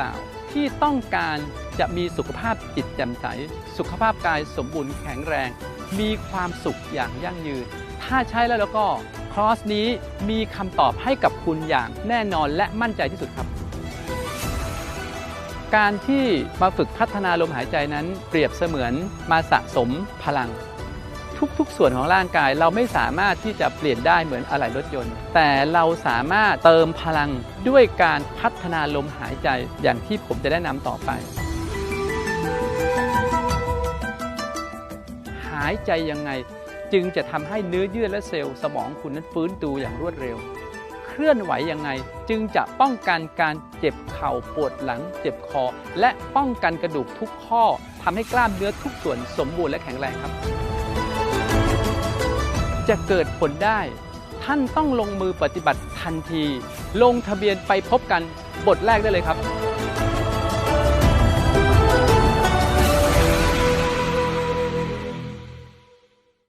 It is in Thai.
ล่า ที่ต้องการจะมีสุขภาพจิตแจ่มใส สุขภาพกายสมบูรณ์แข็งแรง มีความสุขอย่างยั่งยืน ถ้าใช่แล้วแล้วก็คอร์สนี้มีคำตอบให้กับคุณอย่างแน่นอนและมั่นใจที่สุดครับ การที่มาฝึกพัฒนาลมหายใจนั้น เปรียบเสมือนมาสะสมพลัง ทุก ๆ ส่วนของร่างกาย เราไม่สามารถที่จะเปลี่ยนได้เหมือนอะไหล่รถยนต์ แต่เราสามารถเติมพลังด้วยการพัฒนาลมหายใจอย่างที่ผมจะแนะนำต่อไป หายใจยังไงจึงจะทำให้เนื้อเยื่อและเซลล์สมองคุณนั้นฟื้นตัวอย่างรวดเร็ว เคลื่อนไหวยังไงจึงจะป้องกันการเจ็บเข่าปวดหลัง เจ็บคอ และป้องกันกระดูกทุกข้อทำให้กล้ามเนื้อทุกส่วนสมบูรณ์และแข็งแรงครับ จะเกิดผลได้ ท่านต้องลงมือปฏิบัติทันที ลงทะเบียนไปพบกันบทแรกได้เลยครับ